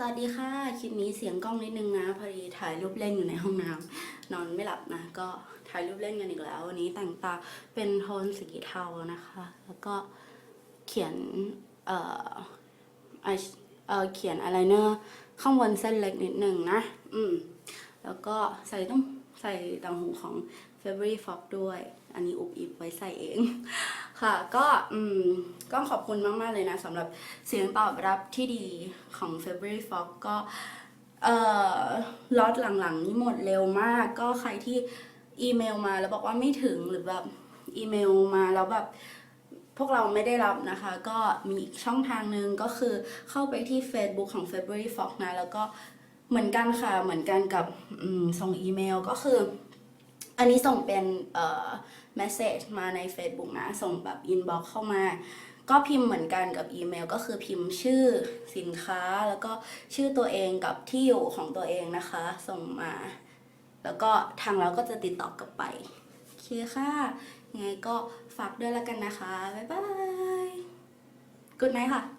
สวัสดีค่ะคลิปนี้เสียงกล้องนิดนึงนะพอดีถ่ายรูปเล่นอยู่ในห้องน้ำนอนไม่หลับนะก็ถ่ายรูปเล่นกันอีกแล้ว วันนี้แต่งตาเป็นโทนสีเทานะคะ แล้วก็เขียนเอ่อเอ่อเขียนอะไรเนอร์ข้างบนเส้นเล็กนิดนึงนะ อืม แล้วก็ใส่ต้องใส่ต่างหูของ f a b r y Fox ด้วย อันนี้อุบอิบไว้ใส่เอง ค่ะ ก็อืมก็ขอบคุณมาก ๆ เลยนะสำหรับเสียงตอบรับที่ดีของ f a b r y Fox ก็เอ่อล็อตหลัง ๆ นี้หมดเร็วมาก ก็ใครที่อีเมลมาแล้วบอกว่าไม่ถึงหรือแบบอีเมลมาแล้วแบบพวกเราไม่ได้รับนะคะ ก็มีอีกช่องทางหนึ่งก็คือเข้าไปที่ Facebook ของ February Fox นะ แล้วก็ เหมือนกันค่ะ เหมือนกันกับส่งอีเมลก็คือ อันนี้ส่งเป็นเอ่อ message มาใน Facebook นะ ส่งแบบ inbox เข้ามา ก็พิมพ์เหมือนกันกับอีเมล ก็คือพิมพ์ชื่อสินค้าแล้วก็ชื่อตัวเองกับที่อยู่ของตัวเองนะคะ ส่งมา แล้วก็ทางเราก็จะติดต่อกลับไปโอเคค่ะยังไงก็ฝากด้วยแล้วกันนะคะ บ๊ายบาย good night ค่ะ